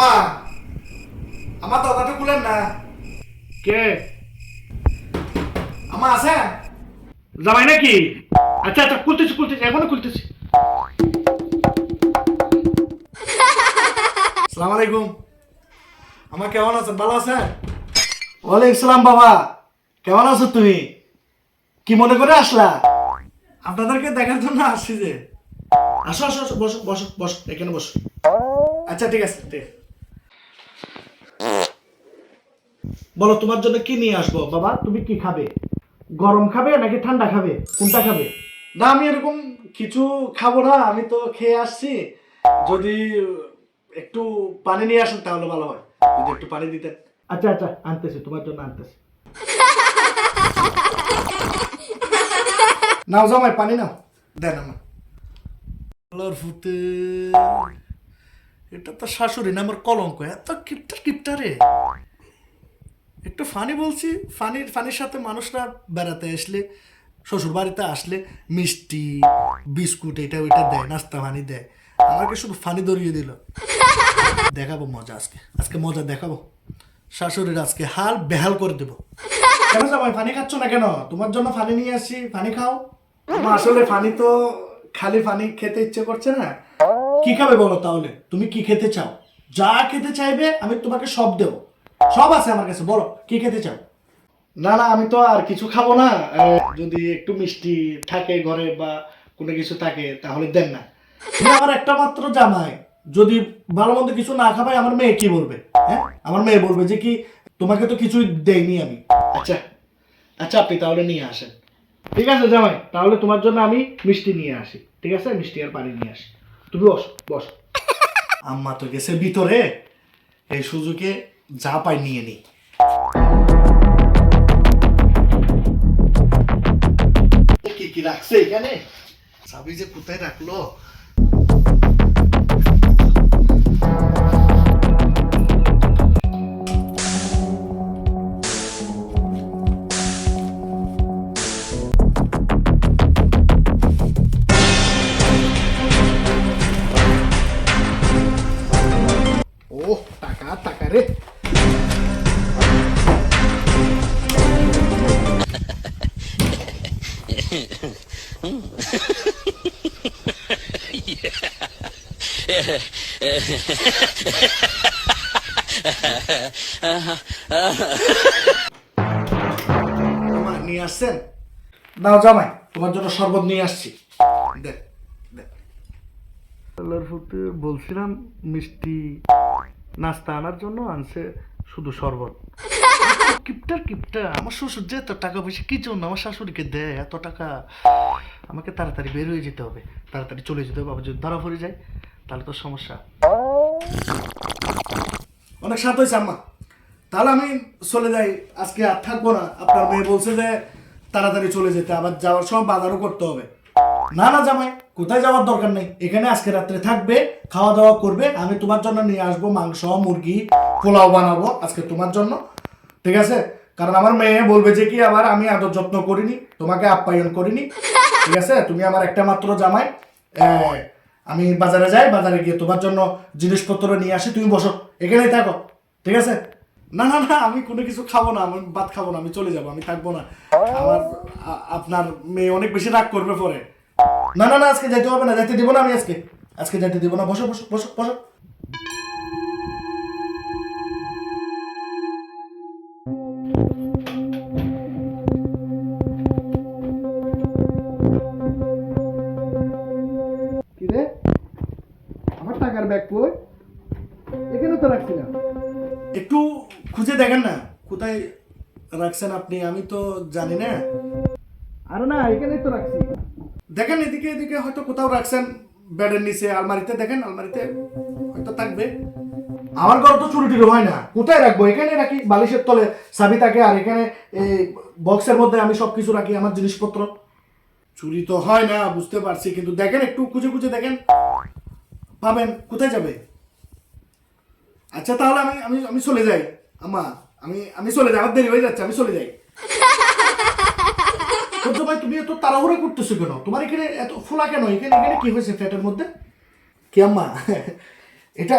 আমা আমার দরজাটা খুলেন না। কে? আমা আছেন? জামাই নাকি? আচ্ছা আচ্ছা খুলতেছি খুলতেছি এখনও খুলতেছি। সালাম আলাইকুম। আমার কেমন আছেন? ভালো আছেন? ওয়ালাইকুম সালাম বাবা। কেমন আছো তুমি? কি মনে করে আসলা? আপনাদেরকে দেখার জন্য আসছি যে। আসো আসো আসো, বসো বসো বসো এখানে বসো। আচ্ছা ঠিক আছে ঠিক। আছে। বলো তোমার জন্য কি নিয়ে আসব? বাবা তুমি কি খাবে? গরম খাবে নাকি ঠান্ডা খাবে? কোনটা খাবে? না আমি এরকম কিছু খাব না আমি তো খেয়ে আসছি। যদি একটু পানি নিয়ে আসেন তাহলে ভালো হয়। যদি একটু পানি দিতেন। আচ্ছা আচ্ছা আনতেছি তোমার জন্য আনতেছি। নাও জামাই পানি নাও। দেন আমার। আল্লাহর ফুতে এটা তো শাশুড়ি না আমার কলঙ্ক। এত কিপটা কিপটা রে একটু ফানি বলছি ফানির ফানির সাথে মানুষরা বেড়াতে আসলে শ্বশুর বাড়িতে আসলে মিষ্টি বিস্কুট এটা ওইটা দেয় নাস্তা ফানি দেয়। আমাকে শুধু ফানি ধরিয়ে দিল। দেখাবো মজা আজকে আজকে মজা দেখাবো। শাশুড়ির আজকে হাল বেহাল করে দেবো। কেন জামাই ফানি খাচ্ছ না কেন? তোমার জন্য ফানি নিয়ে আসছি ফানি খাও। আমার আসলে ফানি তো খালি ফানি খেতে ইচ্ছে করছে না। কি খাবে বলো তাহলে? তুমি কি খেতে চাও? যা খেতে চাইবে আমি তোমাকে সব দেবো। সব আছে আমার কাছে বলো কি খেতে চাও? না না আমি তো আর কিছু খাব না। যদি একটু মিষ্টি থাকে ঘরে বা কোনো কিছু থাকে তাহলে দেন না। আমার একটা মাত্র জামাই। যদি ভালো মন্দ কিছু না খাবাই আমার মেয়ে কি বলবে? হ্যাঁ? আমার মেয়ে বলবে যে কি তোমাকে তো কিছুই দেয়নি আমি। আচ্ছা আচ্ছা আপনি তাহলে নিয়ে আসেন। ঠিক আছে জামাই তাহলে তোমার জন্য আমি মিষ্টি নিয়ে আসি। ঠিক আছে? মিষ্টি আর পানি নিয়ে আসি। তুমি বস বস। আম্মা তো গেছে ভিতরে। এই সুযোগে যা পাই নিয়ে নি কি কি রাখছে এখানে? সাবি যে কোথায় রাখল? আমার নিয়ে আসছেন? নাও জামাই, তোমার জন্য শরবত নিয়ে আসছি। দেখ বলছিলাম মিষ্টি নাস্তা আনার জন্য আনছে শুধু শরবত। কিপটার কিপটা। আমার শ্বশুর যে এত টাকা পয়সা কি জন্য আমার শাশুড়িকে দেয় এত টাকা? আমাকে তাড়াতাড়ি বের হয়ে যেতে হবে। তাড়াতাড়ি চলে যেতে হবে আবার যদি ধরা পড়ে যায় তাহলে তো সমস্যা। অনেক সাথ হয়েছে আম্মা। তাহলে আমি চলে যাই। আজকে আর থাকব না। আপনার মেয়ে বলছে যে তাড়াতাড়ি চলে যেতে আবার যাওয়ার সময় বাজারও করতে হবে। না না জামাই কোথায় যাওয়ার দরকার নেই? এখানে আজকে রাত্রে থাকবে খাওয়া দাওয়া করবে আমি তোমার জন্য নিয়ে আসব মাংস মুরগি পোলাও বানাবো আজকে তোমার জন্য ঠিক আছে? কারণ আমার মেয়ে বলবে যে কি আবার আমি আদর যত্ন করিনি তোমাকে আপ্যায়ন করিনি। ঠিক আছে? তুমি আমার একটা মাত্র জামাই। আমি বাজারে যাই বাজারে গিয়ে তোমার জন্য জিনিসপত্র নিয়ে আসি তুমি বসো এখানেই থাকো ঠিক আছে? না না না আমি কোনো কিছু খাব না আমি ভাত খাব না আমি চলে যাব আমি থাকব না। আমার আপনার মেয়ে অনেক বেশি রাগ করবে পরে। না না না আজকে যেতে হবে না যেতে দিব না আমি আজকে। আজকে যেতে দিব না বসো বসো বসো বসো। ব্যাগ কই? এখানে তো রাখছি না। একটু খুঁজে দেখেন না কোথায় রাখছেন আপনি আমি তো জানি না। আরে না এখানেই তো রাখছি। দেখেন এদিকে এদিকে হয়তো কোথাও রাখছেন বেডের নিচে, আলমারিতে দেখেন, আলমারিতে হয়তো থাকবে। আমার ঘর তো চুরি টুরি হয় না, কোথায় রাখব? এখানে রাখি, বালিশের তলে চাবি থাকে, আর এখানে এই বক্সের মধ্যে আমি সব কিছু রাখি, আমার জিনিসপত্র। চুরি তো হয় না, বুঝতে পারছি, কিন্তু দেখেন একটু খুঁজে খুঁজে দেখেন। পাবেন, কোথায় যাবে? আচ্ছা তাহলে আমি আমি আমি চলে যাই। আমা আমি আমি চলে যাই, আমার দেরি হয়ে যাচ্ছে, আমি চলে যাই। সূর্য ভাই তুমি এত তাড়াহুড়ো করতেছো কেন? তোমার এখানে এত ফোলা কেন? এখানে এখানে কি হয়েছে ফ্ল্যাটের মধ্যে? কি আম্মা? এটা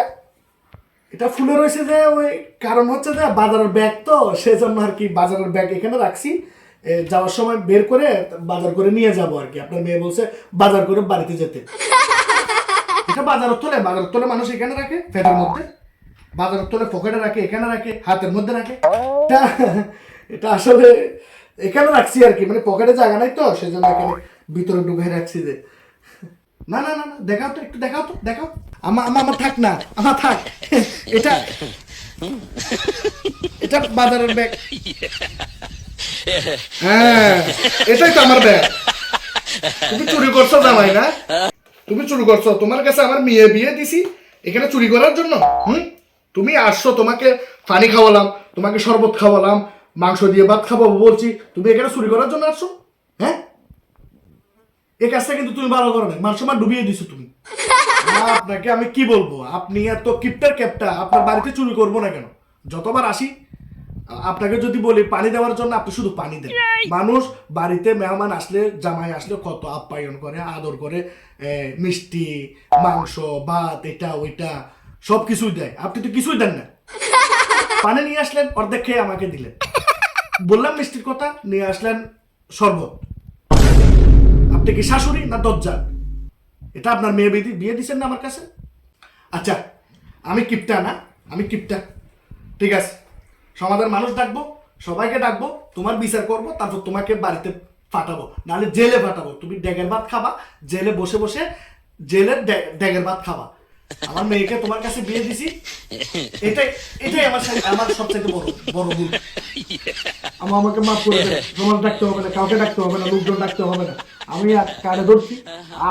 এটা ফুলে রয়েছে যে ওই কারণ হচ্ছে যে বাজারের ব্যাগ তো, সেজন্য আর কি বাজারের ব্যাগ এখানে রাখছি। যাওয়ার সময় বের করে বাজার করে নিয়ে যাব আর কি। আপনার মেয়ে বলছে, বাজার করে বাড়িতে যেতে। এটা বাজারের তলে বাজারের তলে মানুষ এখানে রাখে ফ্যাটের মধ্যে। বাজারের তলে পকেটে রাখে, এখানে রাখে, হাতের মধ্যে রাখে। এটা আসলে এখানে রাখছি আর কি মানে পকেটে জায়গা নাই তো, সেজন্য এখানে ভিতরে ঢুকে রাখছি যে। না না না না, দেখাও তো, একটু দেখাও তো, দেখাও। আমার আমার আমার থাক না আমার থাক। এটা এটা বাজারের ব্যাগ। হ্যাঁ এটাই তো আমার ব্যাগ। তুমি চুরি করছ জামাই, না? তুমি চুরি করছ, তোমার কাছে আমার মেয়ে বিয়ে দিছি, এখানে চুরি করার জন্য? হুম? তুমি আসছো, তোমাকে পানি খাওয়ালাম, তোমাকে শরবত খাওয়ালাম মাংস দিয়ে ভাত খাওয়াবো বলছি তুমি এখানে চুরি করার জন্য আসছো? হ্যাঁ? এই কাজটা কিন্তু তুমি ভালো করো না মান সম্মান ডুবিয়ে দিছো তুমি। আপনাকে আমি কি বলব? আপনি এত কিপটার ক্যাপটা আপনার বাড়িতে চুরি করব না কেন? যতবার আসি আপনাকে যদি বলি পানি দেওয়ার জন্য আপনি শুধু পানি দেন। মানুষ বাড়িতে মেহমান আসলে জামাই আসলে কত আপ্যায়ন করে আদর করে মিষ্টি মাংস ভাত এটা ওইটা সব কিছুই দেয়। আপনি তো কিছুই দেন না। পানি নিয়ে আসলেন অর্ধেক খেয়ে আমাকে দিলেন। বললাম মিষ্টির কথা, নিয়ে আসলেন শরবত। আপনি কি শাশুড়ি না দজ্জাল? এটা আপনার মেয়ে বিয়ে বিয়ে দিচ্ছেন না আমার কাছে? আচ্ছা আমি কিপটা না, আমি কিপটা। ঠিক আছে, সমাজের মানুষ ডাকবো, সবাইকে ডাকবো, তোমার বিচার করব, তারপর তোমাকে বাড়িতে পাঠাবো। নাহলে জেলে পাঠাবো। তুমি ড্যাগের ভাত খাবা, জেলে বসে বসে জেলের ড্যা- ড্যাগের ভাত খাবা। আমার মেয়েকে তোমার কাছে বিয়ে দিছি, এটাই এটাই আমার আমার সবচেয়ে বড় বড় ভুল। আমাকে মাফ করে দেন সমাজ ডাকতে হবে না কাউকে ডাকতে হবে না লোকজন ডাকতে হবে না। আমি আর কানে ধরছি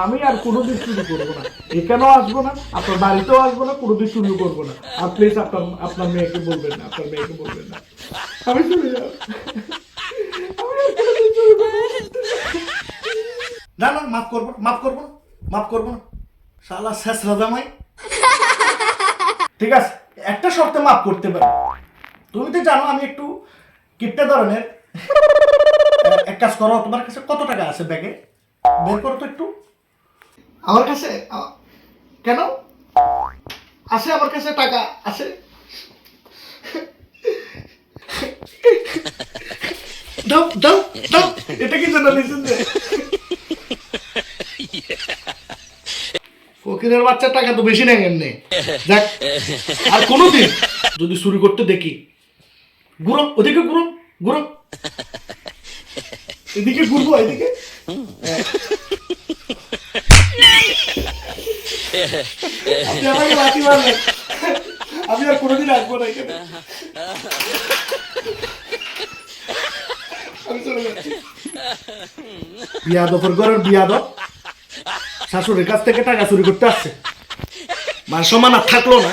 আমি আর কোনোদিন চুরি করব না। এখানেও আসব না আপনার বাড়িতেও আসব না কোনোদিন চুরি করব না। আর প্লিজ আপনার আপনার মেয়েকে বলবেন না আপনার মেয়েকে বলবেন না। আমি চলে যাব। না। না না মাফ করব মাফ করব না মাফ করব না। শালা শেষ রাজামাই। ঠিক আছে একটা শর্তে মাফ করতে পারি। তুমি তো জানো আমি একটু কিপটা ধরনের। এক কাজ করো, তোমার কাছে কত টাকা আছে ব্যাগে বের করো তো একটু। আমার কাছে কেন? আছে আমার কাছে টাকা, আছে। দাও দাও এটা কি যে? ফকিরের বাচ্চার টাকা তো বেশি নেই এমনি। দেখ আর কোনোদিন যদি চুরি করতে দেখি ঘুরো ওদিকে ঘুরো এদিকে ঘুরবো, এদিকে। আমি আর কোনোদিন আসব না এখানে। বিয়াদব শাশুড়ির কাছ থেকে টাকা চুরি করতে আসছে। মান সম্মান আর থাকল না।